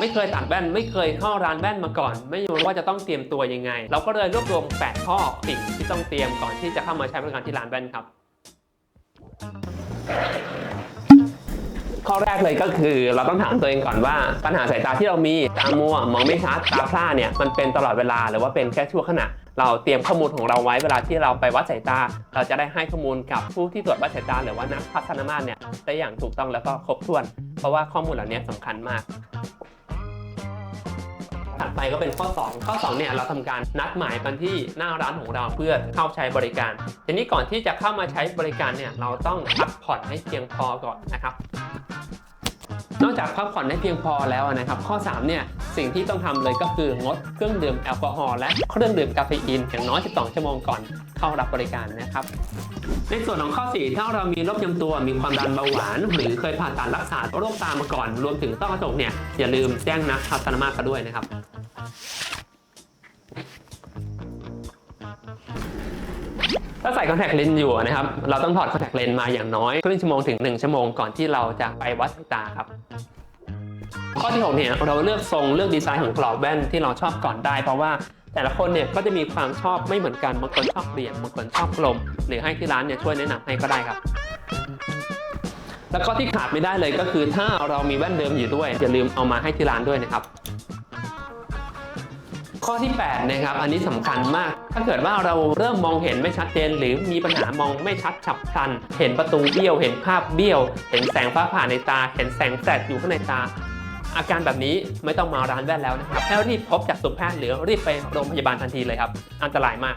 ไม่เคยตัดแว่นไม่เคยเข้าร้านแว่นมาก่อน ไม่รู้ว่าจะต้องเตรียมตัวยังไง เราก็เลยรวบรวม 8 ข้อสิ่งที่ต้องเตรียมก่อนที่จะเข้ามาใช้บริการที่ร้านแว่นครับ ข้อแรกเลยก็คือเราต้องถามตัวเองก่อนว่าปัญหาสายตาที่เรามีตามัวมองไม่ชัดตาพร่าเนี่ยมันเป็นตลอดเวลาหรือว่าเป็นแค่ชั่วขณะเราเตรียมข้อมูลของเราไว้เวลาที่เราไปวัดสายตา เราจะได้ให้ข้อมูลกับผู้ที่ตรวจวัดสายตาหรือว่านักพัฒนามาตรเนี่ยได้อย่างถูกต้องแล้วก็ครบถ้วน เพราะว่าข้อมูลเหล่านี้สำคัญมาก ถัดไปก็เป็นข้อ 2 ข้อ2เนี่ยเราทำการนัดหมายกันที่หน้าร้านของเราเพื่อเข้าใช้บริการ ทีนี้ก่อนที่จะเข้ามาใช้บริการเนี่ยเราต้องพักผ่อนให้เพียงพอก่อนนะครับ นอกจากพักผ่อนให้เพียงพอแล้วนะครับ ข้อ 3 เนี่ย สิ่งที่ต้องทำเลยก็คืองดเครื่องดื่มแอลกอฮอล์และเครื่องดื่มกาเฟอีนอย่างน้อย 12 ชั่วโมงก่อนเข้ารับบริการนะครับในส่วนของข้อ 4 ถ้าเรามีโรคประจำตัว มีความดันเบาหวาน หรือเคยผ่าตัดรักษาโรคตามาก่อน รวมถึงต้อกระจกเนี่ย อย่าลืมแจ้งนักทัศนมาตรด้วยนะครับ ถ้าใส่คอนแทคเลนส์อยู่นะครับ เราต้องถอดคอนแทคเลนส์มาอย่างน้อยครึ่งชั่วโมงถึง 1 ชั่วโมงก่อนที่เราจะไปวัดสายตาครับ ข้อที่6เนี่ยเราเลือกทรงเลือกดีไซน์ของกรอบแว่นที่เราชอบก่อนได้ เพราะว่าแต่ละคนเนี่ยก็จะมีความชอบไม่เหมือนกันบางคนชอบเหลี่ยมบางคนชอบกลม หรือให้ที่ร้านเนี่ยช่วยแนะนำให้ก็ได้ครับแล้วก็ที่ขาดไม่ได้เลยก็คือถ้าเรามีแว่นเดิมอยู่ด้วยอย่าลืมเอามาให้ที่ร้านด้วยนะครับ ข้อที่ 8 นะครับ อันนี้สำคัญมาก ถ้าเกิดว่าเราเริ่มมองเห็นไม่ชัดเจน หรือมีปัญหามองไม่ชัดฉับพลัน เห็นประตูเบี้ยว เห็นภาพเบี้ยว เห็นแสงฟ้าผ่าในตา เห็นแสงแฟลชอยู่ข้างในตา อาการแบบนี้ไม่ต้องมาร้านแว่นแล้วนะครับ ให้รีบพบจากสุแพทย์หรือรีบไปโรงพยาบาลทันทีเลยครับ อันตรายมาก